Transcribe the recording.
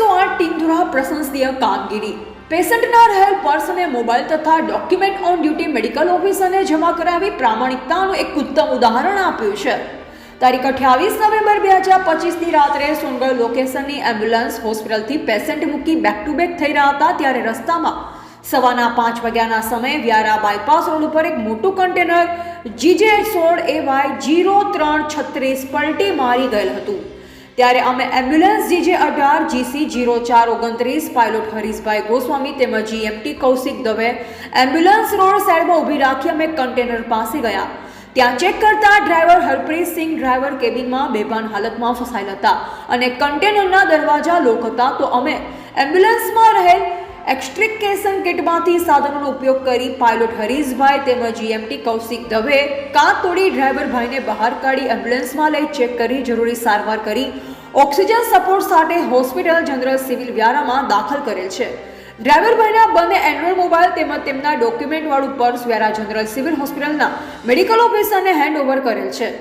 દ્વારા પ્રશંસનીય કામગીરી. પેશન્ટના રહેલ પર્સને મોબાઈલ તથા ડોક્યુમેન્ટ ઓન ડ્યુટી મેડિકલ ઓફિસરને જમા કરાવી પ્રામાણિકતાનું એક ઉત્તમ ઉદાહરણ આપ્યું છે. તારીખ અઠ્યાવીસ નવેમ્બર બે હજાર પચીસની રાત્રે સોનગઢ લોકેશનની એમ્બ્યુલન્સ હોસ્પિટલથી પેશન્ટ મૂકી બેક ટુ બેક થઈ રહ્યા હતા ત્યારે રસ્તામાં સવારના પાંચ વાગ્યાના સમયે વ્યારા બાયપાસ રોડ ઉપર એક મોટું કન્ટેનર જીજે સોળ એ વાય જીરો ત્રણ છત્રીસ પલટી મારી ગયેલ હતું. ત્યારે અમે એમ્બ્યુલન્સ જીજે અઢાર જીસી જીરો ચાર, ઓગણત્રીસ પાયલોટ હરીશભાઈ ગોસ્વામી તેમજ GMT Kaushik Dave ambulance road સાઈડમાં ઊભી રાખી અમે કન્ટેનર પાસે ગયા. ત્યાં ચેક કરતા ડ્રાઈવર હરપ્રીત સિંહ ડ્રાઈવર કેબિનમાં બેભાન હાલતમાં ફસાયેલા હતા અને કન્ટેનરના દરવાજા લોક હતા. તો અમે એમ્બ્યુલન્સમાં રહેલ એક્સ્ટ્રિકેશન કિટમાંથી સાધનોનો ઉપયોગ કરી પાયલોટ હરીશભાઈ તેમજ જીએમટી કૌશિક દવે કાં તોડી ડ્રાઈવર ભાઈને બહાર કાઢી એમ્બ્યુલન્સમાં લઈ ચેક કરી, જરૂરી સારવાર કરી ઓક્સિજન સપોર્ટ સાથે હોસ્પિટલ જનરલ સિવિલ વ્યારામાં દાખલ કરેલ છે. ડ્રાઈવર ભાઈના બંને એન્ડ્રોઇડ મોબાઈલ તેમજ તેમના ડોક્યુમેન્ટવાળું પર્સ વ્યારા જનરલ સિવિલ હોસ્પિટલના મેડિકલ ઓફિસરને હેન્ડ ઓવર કરેલ છે.